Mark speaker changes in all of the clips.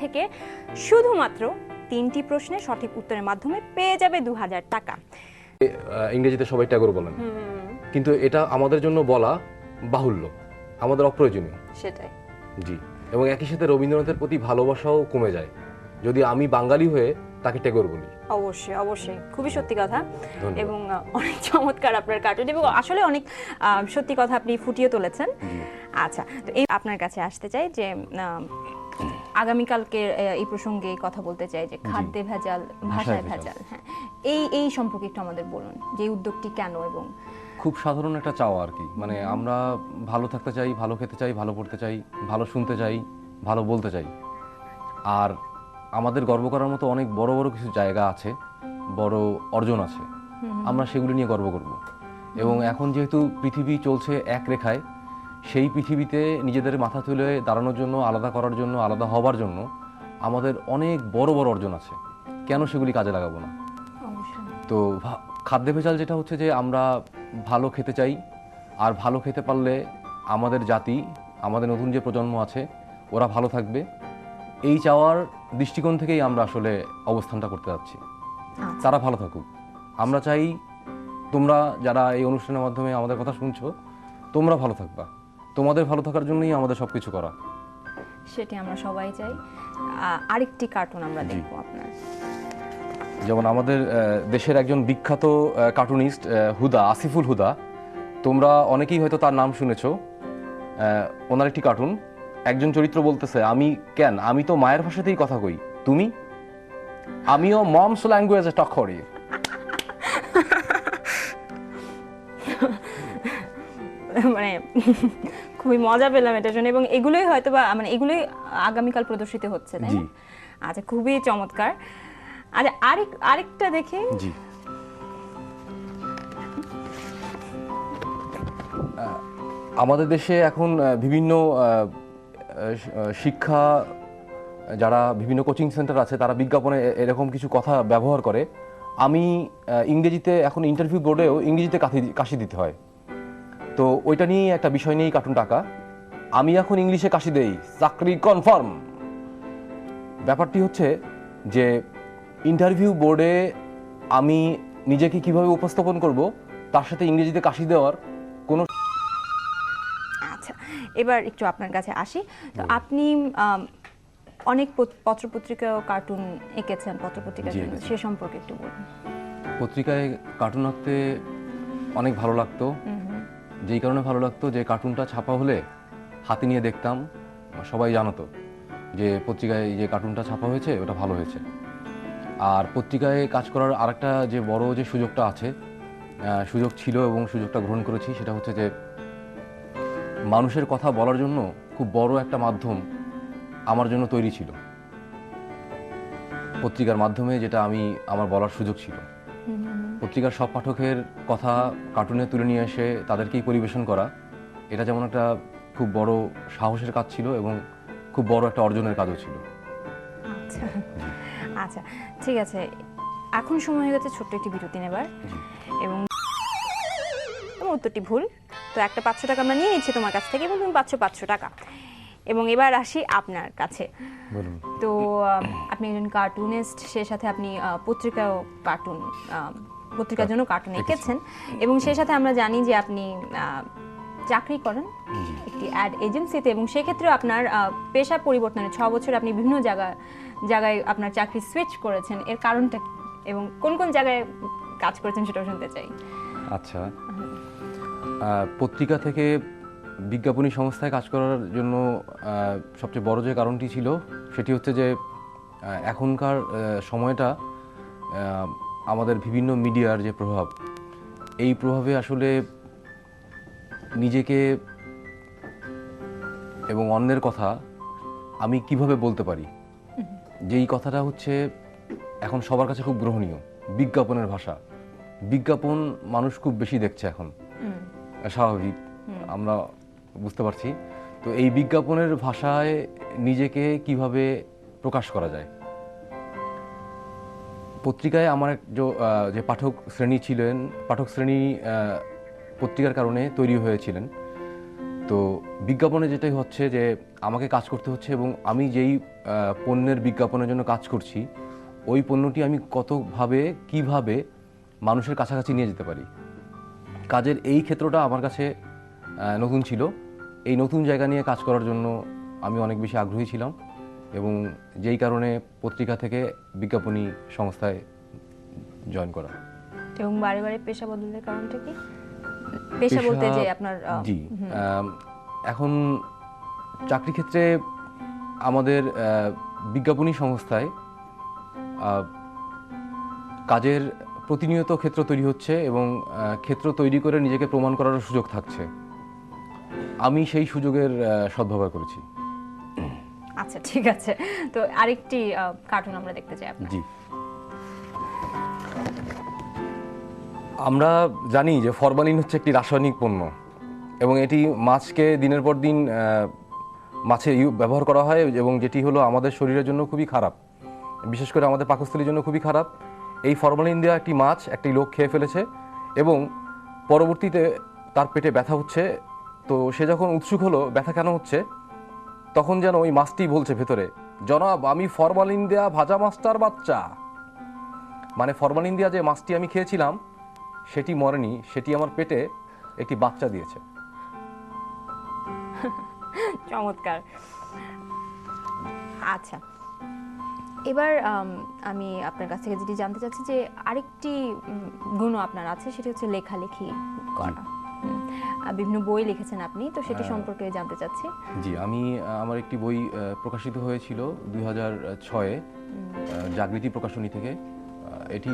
Speaker 1: থেকে শুধুমাত্র তিনটি প্রশ্নের সঠিক উত্তরের মাধ্যমে পেয়ে যাবে দু হাজার টাকা।
Speaker 2: ইংরেজিতে সবাই ট্যাগর বলেন। কিন্তু এটা আমাদের জন্য বলা বাহুল্য আমাদের অপ্রয়োজনীয়।
Speaker 1: সেটাই।
Speaker 2: জি এবং একই সাথে রবীন্দ্রনাথের প্রতি ভালোবাসাও কমে যায়। যদি আমি বাঙালি হয়ে তাকে ট্যাগর বলি।
Speaker 1: অবশ্যই অবশ্যই। খুবই সত্যি কথা। এবং অনেক চমৎকার আপনার কার্টুন এবং আসলে অনেক আহ, সত্যি কথা আপনি ফুটিয়ে তুলেছেন। আচ্ছা তো এই আপনার কাছে আসতে চাই যে আগামীকালকে এই প্রসঙ্গে কথা বলতে চাই যে খাদ্যে ভেজাল ভাষায়
Speaker 3: ভেজাল।
Speaker 1: হ্যাঁ। এই এই সম্পর্কে একটু আমাদের বলুন যে উদ্যোগটি কেন এবং
Speaker 3: খুব সাধারণ একটা চাওয়া আর কি। মানে আমরা ভালো থাকতে চাই ভালো খেতে চাই ভালো পড়তে চাই ভালো শুনতে চাই ভালো বলতে চাই। আর আমাদের গর্ব করার মতো অনেক বড় বড় কিছু জায়গা আছে বড় অর্জন আছে। আমরা সেগুলি নিয়ে গর্ব করব। এবং এখন যেহেতু পৃথিবী চলছে এক রেখায় সেই পৃথিবীতে নিজেদের মাথা তুলে দাঁড়ানোর জন্য আলাদা করার জন্য আলাদা হবার জন্য আমাদের অনেক বড় বড় অর্জন আছে। কেন সেগুলি কাজে লাগাবো না? তো খাদ্য ভেজাল যেটা হচ্ছে যে আমরা ভালো খেতে চাই আর ভালো খেতে পারলে আমাদের জাতি আমাদের নতুন যে প্রজন্ম আছে ওরা ভালো থাকবে। এই চাওয়ার দৃষ্টিকোণ থেকেই আমরা আসলে অবস্থানটা করতে যাচ্ছি।
Speaker 1: আচ্ছা।
Speaker 3: তারা ভালো থাকুক। আমরা চাই তোমরা যারা এই অনুষ্ঠানের মাধ্যমে আমাদের কথা শুনছো তোমরা ভালো থাকবা। তোমাদের ভালো থাকার জন্যই আমাদের সব কিছু করা।
Speaker 1: সেটি আমরা সবাই চাই। আরেকটি কার্টুন আমরা দেখব আপনার।
Speaker 3: যেমন আমাদের আহ, দেশের একজন বিখ্যাত কার্টুনিস্ট হুদা আসিফুল হুদা। তোমরা অনেকেই হয়তো তার নাম শুনেছ। আহ, ওনার একটি কার্টুন একজন চরিত্র বলতেছে আমি কেন? আমি তো মায়ের ভাষাতেই কথা কই। তুমি? আমিও মমস ল্যাঙ্গুয়েজে টক করি।
Speaker 1: মানে খুবই মজা পেলাম এটার জন্য এবং এগুলোই হয়তো বা মানে এগুলোই আগামীকাল প্রদর্শিত হচ্ছে তাই না?
Speaker 3: জি।
Speaker 1: আচ্ছা খুবই চমৎকার। আচ্ছা আরেক আরেকটা দেখি।
Speaker 3: জি। আমাদের দেশে এখন বিভিন্ন শিক্ষা যারা বিভিন্ন কোচিং সেন্টার আছে তারা বিজ্ঞাপনে এরকম কিছু কথা ব্যবহার করে। আমি ইংরেজিতে এখন ইন্টারভিউ বোর্ডেও ইংরেজিতে কাশি দিতে হয়। তো ওইটা নিয়ে একটা বিষয় নিয়েই কার্টুন টাকা। আমি এখন ইংলিশে কাশি দেই চাকরি কনফার্ম ব্যাপারটি হচ্ছে যে ইন্টারভিউ বোর্ডে আমি নিজেকে কীভাবে উপস্থাপন করব তার সাথে ইংরেজিতে কাশি দেওয়ার কোনো
Speaker 1: আচ্ছা এবার একটু আপনার কাছে আসি। তো আপনি অনেক পত- পত্রপত্রিকা ও কার্টুন এঁকেছেন
Speaker 3: এঁকেছি।
Speaker 1: সে সম্পর্কে একটু বলুন।
Speaker 3: পত্রিকায় কার্টুন আঁকতে অনেক ভালো লাগতো। যেই কারণে ভালো লাগতো যে কার্টুনটা ছাপা হলে হাতে নিয়ে দেখতাম। সবাই জানতো যে পত্রিকায় যে কার্টুনটা ছাপা হয়েছে, ওটা ভালো হয়েছে। আর পত্রিকায় কাজ করার আরেকটা যে বড় যে সুযোগটা আছে সুযোগ ছিল এবং সুযোগটা গ্রহণ করেছি, সেটা হচ্ছে যে মানুষের কথা বলার জন্য খুব বড় একটা মাধ্যম আমার জন্য তৈরি ছিল। পত্রিকার মাধ্যমে যেটা আমি, আমার বলার সুযোগ ছিল। পত্রিকার সব পাঠকের কথা কার্টুনে তুলে নিয়ে এসে তাদেরকেই পরিবেশন করা এটা যেমন একটা খুব বড় সাহসের কাজ ছিল এবং খুব বড় একটা অর্জনের কাজও ছিল।
Speaker 1: আচ্ছা। আচ্ছা ঠিক আছে। এখন সময় হয়ে গেছে ছোট্ট একটি বিরতি নেবার। এবং উত্তরটি ভুল। তো একটা পাঁচশো টাকা আমরা নিয়ে নিচ্ছি তোমার কাছ থেকে এবং তুমি পাচ্ছ পাঁচশো টাকা। এবং এবার আসি আপনার কাছে।
Speaker 3: বলুন।
Speaker 1: তো আপনি একজন কার্টুনিস্ট সে সাথে আপনি পত্রিকাও কার্টুন পত্রিকার জন্য কার্টুন এঁকেছেন। এবং সেই সাথে আমরা জানি যে আপনি চাকরি করেন একটি অ্যাড এজেন্সিতে এবং সেক্ষেত্রেও আপনার পেশা পরিবর্তনে ছ বছর আপনি বিভিন্ন জায়গা জায়গায় আপনার চাকরি সুইচ করেছেন। এর কারণটা? এবং কোন কোন জায়গায় কাজ করেছেন সেটাও শুনতে চাই।
Speaker 3: আচ্ছা। পত্রিকা থেকে বিজ্ঞাপনী সংস্থায় কাজ করার জন্য সবচেয়ে বড় যে কারণটি ছিল সেটি হচ্ছে যে এখনকার সময়টা আমাদের বিভিন্ন মিডিয়ার যে প্রভাব এই প্রভাবে আসলে নিজেকে এবং অন্যের কথা আমি কীভাবে বলতে পারি? যেই কথাটা হচ্ছে এখন সবার কাছে খুব গ্রহণীয় বিজ্ঞাপনের ভাষা। বিজ্ঞাপন মানুষ খুব বেশি দেখছে এখন। স্বাভাবিক আমরা বুঝতে পারছি। তো এই বিজ্ঞাপনের ভাষায় নিজেকে কীভাবে প্রকাশ করা যায়। পত্রিকায় আমার যে- পাঠক শ্রেণি ছিলেন, পাঠক শ্রেণি পত্রিকার কারণে তৈরি হয়েছিলেন। তো বিজ্ঞাপনে যেটাই হচ্ছে যে, আমাকে কাজ করতে হচ্ছে এবং আমি যেই পণ্যের বিজ্ঞাপনের জন্য কাজ করছি, ওই পণ্যটি আমি কতভাবে, কীভাবে মানুষের কাছাকাছি নিয়ে যেতে পারি। কাজের এই ক্ষেত্রটা আমার কাছে নতুন ছিল। এই নতুন জায়গা নিয়ে কাজ করার জন্য আমি অনেক বেশি আগ্রহী ছিলাম। এবং যেই কারণে পত্রিকা থেকে বিজ্ঞাপনী সংস্থায় জয়েন করা
Speaker 1: এবং বারে বারে পেশা বদলের কারণটা কি? পেশা বলতে যে আপনার
Speaker 3: জি এখন চাকরি ক্ষেত্রে আমাদের বিজ্ঞাপনী সংস্থায় আহ, কাজের প্রতিনিয়ত ক্ষেত্র তৈরি হচ্ছে এবং ক্ষেত্র তৈরি করে নিজেকে প্রমাণ করার সুযোগ থাকছে। আমি সেই সুযোগের সদ্ব্যবহার করেছি।
Speaker 1: আচ্ছা ঠিক আছে। তো আরেকটি কার্টুন আমরা দেখতে চাই
Speaker 3: জি। আমরা জানি যে ফরমালিন হচ্ছে একটি রাসায়নিক পণ্য এবং এটি মাছকে দিনের পর দিন মাছে ব্যবহার করা হয় এবং যেটি হলো আমাদের শরীরের জন্য খুবই খারাপ। বিশেষ করে আমাদের পাকস্থলীর জন্য খুবই খারাপ। এই ফরমালিন দেওয়া একটি মাছ, একটি লোক খেয়ে ফেলেছে এবং পরবর্তীতে তার পেটে ব্যথা হচ্ছে। তো সে যখন উৎসুক হলো, ব্যথা কেন হচ্ছে? তখন যেন ওই মাছটি বলছে ভেতরে, জনাব, আমি ফরমালিন দেয়া ভাজা মাছটার বাচ্চা। মানে ফরমালিন দেওয়া যে মাছটি আমি খেয়েছিলাম, সেটি মরেনি, সেটি আমার পেটে একটি বাচ্চা দিয়েছে।
Speaker 1: চমৎকার। আচ্ছা এবার, আমি আপনার কাছ থেকে যেটি জানতে চাচ্ছি যে আরেকটি গুণ আপনার আছে, সেটি হচ্ছে লেখালেখি করা। বিভিন্ন বই লিখেছেন আপনি তো সেটি সম্পর্কে জানতে চাচ্ছি।
Speaker 3: জি আমি আমার একটি বই প্রকাশিত হয়েছিল দুই হাজার ছয়ে জাগৃতি প্রকাশনী থেকে। এটি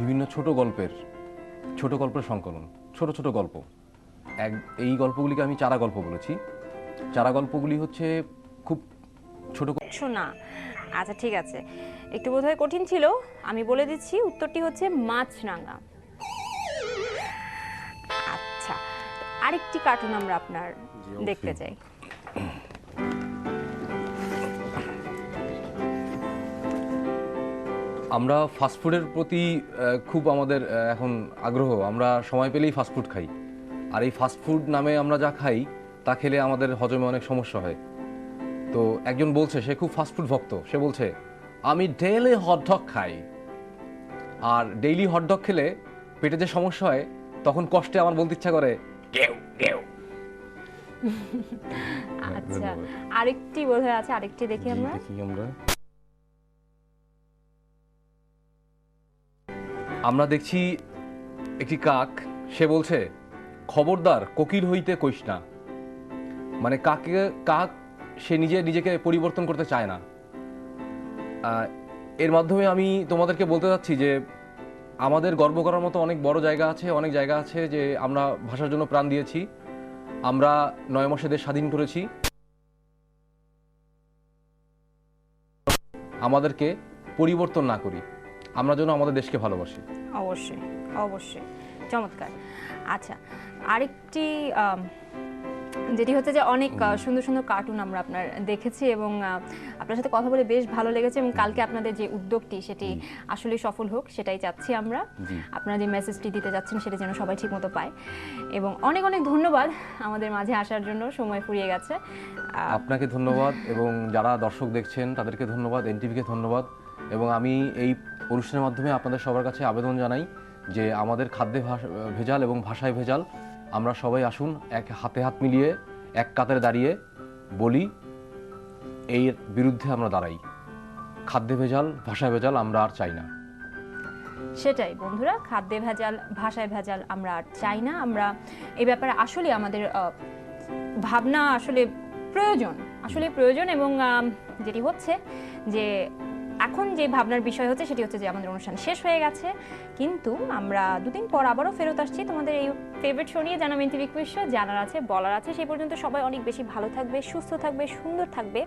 Speaker 3: বিভিন্ন ছোট গল্পের ছোট গল্পের সংকলন ছোট ছোট গল্প। এক এই গল্পগুলিকে আমি চারা গল্প বলেছি। চারা গল্পগুলি হচ্ছে খুব ছোট
Speaker 1: শোনা আচ্ছা ঠিক আছে। একটু বোধহয় কঠিন ছিল। আমি বলে দিচ্ছি উত্তরটি হচ্ছে মাছরাঙা। আরেকটি কার্টুন আমরা আপনার দেখতে চাই।
Speaker 3: আমরা ফাস্টফুডের প্রতি খুব আমাদের এখন আগ্রহ। আমরা সময় পেলেই ফাস্টফুড খাই। আর এই ফাস্টফুড নামে আমরা যা খাই তা খেলে আমাদের হজমে অনেক সমস্যা হয়। তো একজন বলছে সে খুব ফাস্টফুড ভক্ত। সে বলছে আমি ডেইলি হটডগ খাই। আর ডেইলি হটডগ খেলে পেটে যে সমস্যা হয় তখন কষ্টে আমার বলতে ইচ্ছা করে
Speaker 1: আচ্ছা আরেকটি বোধহয় আছে আরেকটি দেখি আমরা।
Speaker 3: দেখি আমরা। আমরা দেখছি একটি কাক সে বলছে খবরদার কোকিল হইতে কইস না। মানে কাকে কাক সে নিজে নিজেকে পরিবর্তন করতে চায় না। আহ, এর মাধ্যমে আমি তোমাদেরকে বলতে চাচ্ছি যে আমাদের গর্ব করার মতো অনেক বড় জায়গা আছে, অনেক জায়গা আছে যে আমরা ভাষার জন্য প্রাণ দিয়েছি। আমরা নয় মাসে দেশ স্বাধীন করেছি। আমাদেরকে পরিবর্তন না করি। আমরা যেন আমাদের দেশকে ভালোবাসি।
Speaker 1: অবশ্যই অবশ্যই। চমৎকার। আচ্ছা আরেকটি যেটি হচ্ছে যে অনেক সুন্দর সুন্দর কার্টুন আমরা আপনার দেখেছি এবং আপনার সাথে কথা বলে বেশ ভালো লেগেছে এবং কালকে আপনাদের যে উদ্যোগটি সেটি আসলে সফল হোক সেটাই চাচ্ছি আমরা। আপনারা যে মেসেজটি দিতে যাচ্ছেন সেটা যেন সবাই ঠিকমতো পায়। এবং অনেক অনেক ধন্যবাদ আমাদের মাঝে আসার জন্য সময় ফুরিয়ে গেছে।
Speaker 3: আপনাকে ধন্যবাদ এবং যারা দর্শক দেখছেন তাদেরকে ধন্যবাদ এনটিভিকে ধন্যবাদ এবং আমি এই অনুষ্ঠানের মাধ্যমে আপনাদের সবার কাছে আবেদন জানাই যে আমাদের খাদ্যে ভেজাল এবং ভাষায় ভেজাল আমরা সবাই আসুন, এক হাতে হাত মিলিয়ে, এক কাতারে দাঁড়িয়ে বলি, এর বিরুদ্ধে আমরা দাঁড়াই। খাদ্যে ভেজাল, ভাষায় ভেজাল আমরা আর চাই না।
Speaker 1: সেটাই বন্ধুরা, খাদ্যে ভেজাল, ভাষায় ভেজাল আমরা আর চাই না। আমরা এই ব্যাপারে আসলে আমাদের ভাবনা আসলে প্রয়োজন। আসলে প্রয়োজন এবং যেটি হচ্ছে যে এখন যে ভাবনার বিষয় হচ্ছে সেটি হচ্ছে যে আমাদের অনুষ্ঠান শেষ হয়ে গেছে। কিন্তু আমরা দুদিন পর আবারও ফেরত আসছি তোমাদের এই ফেভারিট শো নিয়ে জানা মেন্টি বিশ্ব জানার আছে, বলার আছে, সেই পর্যন্ত সবাই অনেক বেশি ভালো থাকবে, সুস্থ থাকবে, সুন্দর থাকবে।